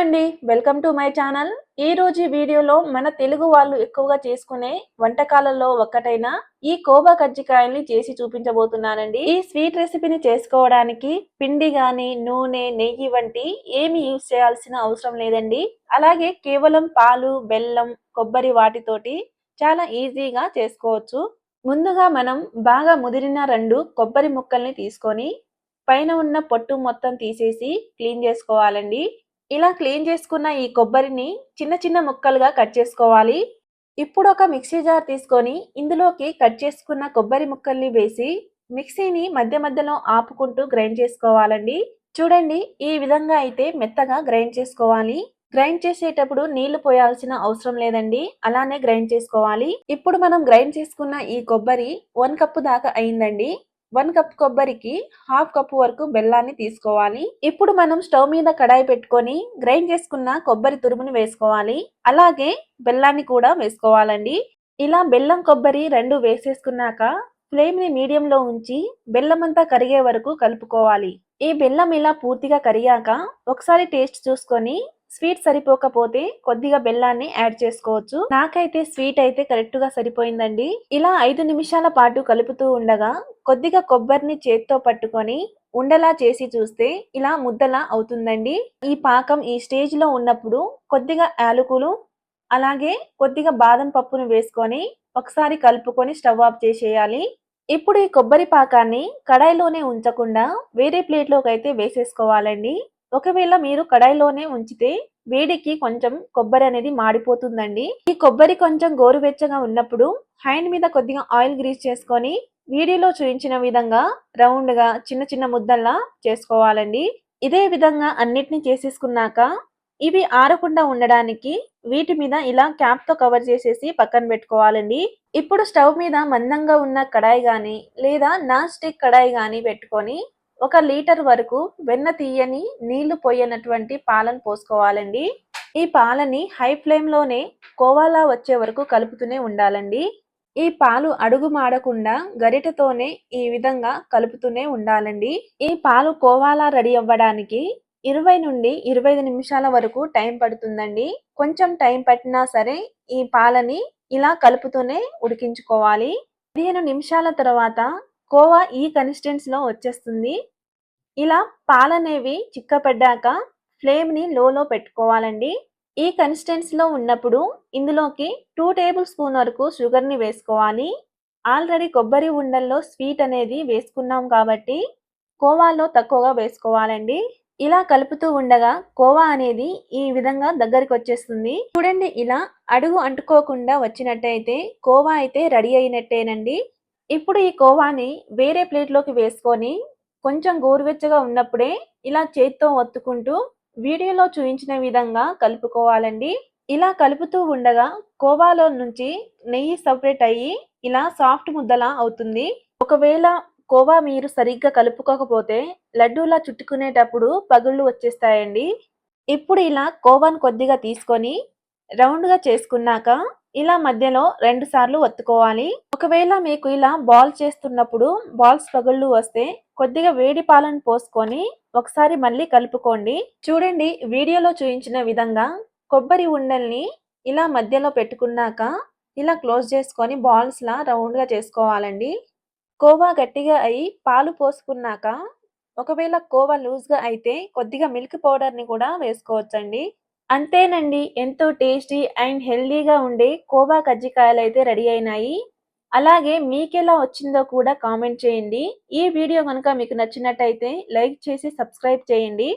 అండి. Welcome to my channel. ఈ రోజు వీడియోలో మన తెలుగు వాళ్ళు ఎక్కువగా చేసుకునే వంటకాలలో ఒక్కటైన ఈ కోబా కజ్జికాయల్ని చేసి చూపించబోతున్నానండి. ఈ స్వీట్ రెసిపీని చేసుకోవడానికి పిండి గాని నూనె నెయ్యి వంటి ఏమి యూజ్ చేయాల్సిన అవసరం లేదండి. అలాగే కేవలం పాలు బెల్లం కొబ్బరి వాటితోటి చాలా ఈజీగా చేసుకోవచ్చు. ముందుగా మనం బాగా ముదిరిన రెండు కొబ్బరి ముక్కల్ని తీసుకొని పైన ఉన్న పొట్టు మొత్తం తీసేసి క్లీన్ చేసుకోవాలండి. ఇలా క్లీన్ చేసుకున్న ఈ కొబ్బరిని చిన్న చిన్న ముక్కలుగా కట్ చేసుకోవాలి. ఇప్పుడు ఒక మిక్సీ జార్ తీసుకొని ఇందులోకి కట్ చేసుకున్న కొబ్బరి ముక్కల్ని వేసి మిక్సీని మధ్య మధ్యలో ఆపుకుంటూ గ్రైండ్ చేసుకోవాలండి. చూడండి ఈ విధంగా అయితే మెత్తగా గ్రైండ్ చేసుకోవాలి. గ్రైండ్ చేసేటప్పుడు నీళ్ళు పోయాల్సిన అవసరం లేదండి. అలానే గ్రైండ్ చేసుకోవాలి. ఇప్పుడు మనం గ్రైండ్ చేసుకున్న ఈ కొబ్బరి వన్ కప్పు దాకా అయిందండి. వన్ కప్ కొబ్బరికి హాఫ్ కప్ వరకు బెల్లాన్ని తీసుకోవాలి. ఇప్పుడు మనం స్టవ్ మీద కడాయి పెట్టుకొని గ్రైండ్ చేసుకున్న కొబ్బరి తురుముని వేసుకోవాలి. అలాగే బెల్లాన్ని కూడా వేసుకోవాలండి. ఇలా బెల్లం కొబ్బరి రెండు వేసేసుకున్నాక ఫ్లేమ్ని మీడియంలో ఉంచి బెల్లం అంతా కరిగే వరకు కలుపుకోవాలి. ఈ బెల్లం ఇలా పూర్తిగా కరిగాక ఒకసారి టేస్ట్ చూసుకొని స్వీట్ సరిపోకపోతే కొద్దిగా బెల్లాన్ని యాడ్ చేసుకోవచ్చు. నాకైతే స్వీట్ అయితే కరెక్ట్గా సరిపోయిందండి. ఇలా ఐదు నిమిషాల పాటు కలుపుతూ ఉండగా కొద్దిగా కొబ్బరిని చేత్తో పట్టుకొని ఉండలా చేసి చూస్తే ఇలా ముద్దలా అవుతుందండి. ఈ పాకం ఈ స్టేజ్లో ఉన్నప్పుడు కొద్దిగా యాలకులు అలాగే కొద్దిగా బాదం పప్పును వేసుకొని ఒకసారి కలుపుకొని స్టవ్ ఆఫ్ చేసేయాలి. ఇప్పుడు ఈ కొబ్బరి పాకాన్ని కడాయిలోనే ఉంచకుండా వేరే ప్లేట్లోకి అయితే వేసేసుకోవాలండి. ఒకవేళ మీరు కడాయిలోనే ఉంచితే వేడికి కొంచెం కొబ్బరి అనేది మాడిపోతుందండి. ఈ కొబ్బరి కొంచెం గోరువెచ్చగా ఉన్నప్పుడు హ్యాండ్ మీద కొద్దిగా ఆయిల్ గ్రీస్ చేసుకొని వీడియోలో చూపించిన విధంగా రౌండ్గా చిన్న చిన్న ముద్దల్లా చేసుకోవాలండి. ఇదే విధంగా అన్నిటిని చేసేసుకున్నాక ఇవి ఆరకుండా ఉండడానికి వీటి మీద ఇలా క్యాప్తో కవర్ చేసేసి పక్కన పెట్టుకోవాలండి. ఇప్పుడు స్టవ్ మీద మందంగా ఉన్న కడాయి గాని లేదా నాన్ స్టిక్ కడాయి గాని పెట్టుకొని ఒక లీటర్ వరకు వెన్న తీయని నీళ్ళు పోయనటువంటి పాలను పోసుకోవాలండి. ఈ పాలని హై ఫ్లేమ్లోనే కోవాలా వచ్చే వరకు కలుపుతూనే ఉండాలండి. ఈ పాలు అడుగు మాడకుండా గరిటతోనే ఈ విధంగా కలుపుతూనే ఉండాలండి. ఈ పాలు కోవాలా రెడీ అవ్వడానికి ఇరవై నుండి ఇరవై ఐదు నిమిషాల వరకు టైం పడుతుందండి. కొంచెం టైం పట్టినా సరే ఈ పాలని ఇలా కలుపుతూనే ఉడికించుకోవాలి. పదిహేను నిమిషాల తర్వాత కోవా ఈ కన్సిస్టెన్సీలో వచ్చేస్తుంది. ఇలా పాలనేవి చిక్కపడ్డాక ఫ్లేమ్ని లోలో పెట్టుకోవాలండి. ఈ కన్సిస్టెన్సీలో ఉన్నప్పుడు ఇందులోకి టూ టేబుల్ స్పూన్ వరకు షుగర్ని వేసుకోవాలి. ఆల్రెడీ కొబ్బరి ఉండల్లో స్వీట్ అనేది వేసుకున్నాం కాబట్టి కోవాలో తక్కువగా వేసుకోవాలండి. ఇలా కలుపుతూ ఉండగా కోవా అనేది ఈ విధంగా దగ్గరికి వచ్చేస్తుంది. చూడండి ఇలా అడుగు అంటుకోకుండా వచ్చినట్టయితే కోవా అయితే రెడీ అయినట్టేనండి. ఇప్పుడు ఈ కోవాని వేరే ప్లేట్లోకి వేసుకొని కొంచెం గోరువెచ్చగా ఉన్నప్పుడే ఇలా చేత్తో ఒత్తుకుంటూ వీడియోలో చూపించిన విధంగా కలుపుకోవాలండి. ఇలా కలుపుతూ ఉండగా కోవాలో నుంచి నెయ్యి సపరేట్ అయ్యి ఇలా సాఫ్ట్ ముద్దలా అవుతుంది. ఒకవేళ కోవా మీరు సరిగ్గా కలుపుకోకపోతే లడ్డూలా చుట్టుకునేటప్పుడు పగుళ్ళు వచ్చేస్తాయండి. ఇప్పుడు ఇలా కోవాను కొద్దిగా తీసుకొని రౌండ్గా చేసుకున్నాక ఇలా మధ్యలో రెండు సార్లు ఒత్తుకోవాలి. ఒకవేళ మీకు ఇలా బాల్ చేస్తున్నప్పుడు బాల్స్ పగుళ్ళు వస్తే కొద్దిగా వేడి పాలను పోసుకొని ఒకసారి మళ్ళీ కలుపుకోండి. చూడండి వీడియోలో చూపించిన విధంగా కొబ్బరి ఉండల్ని ఇలా మధ్యలో పెట్టుకున్నాక ఇలా క్లోజ్ చేసుకొని బాల్స్ లా రౌండ్గా చేసుకోవాలండి. కోవా గట్టిగా అయి పాలు పోసుకున్నాక ఒకవేళ కోవా లూజ్గా అయితే కొద్దిగా మిల్క్ పౌడర్ని కూడా వేసుకోవచ్చండి. అంతేనండి ఎంతో టేస్టీ అండ్ హెల్దీగా ఉండే కోవా కజ్జికాయలు అయితే రెడీ అయినాయి. అలాగే మీకెలా వచ్చిందో కూడా కామెంట్ చేయండి. ఈ వీడియో కనుక మీకు నచ్చినట్టయితే లైక్ చేసి సబ్స్క్రైబ్ చేయండి.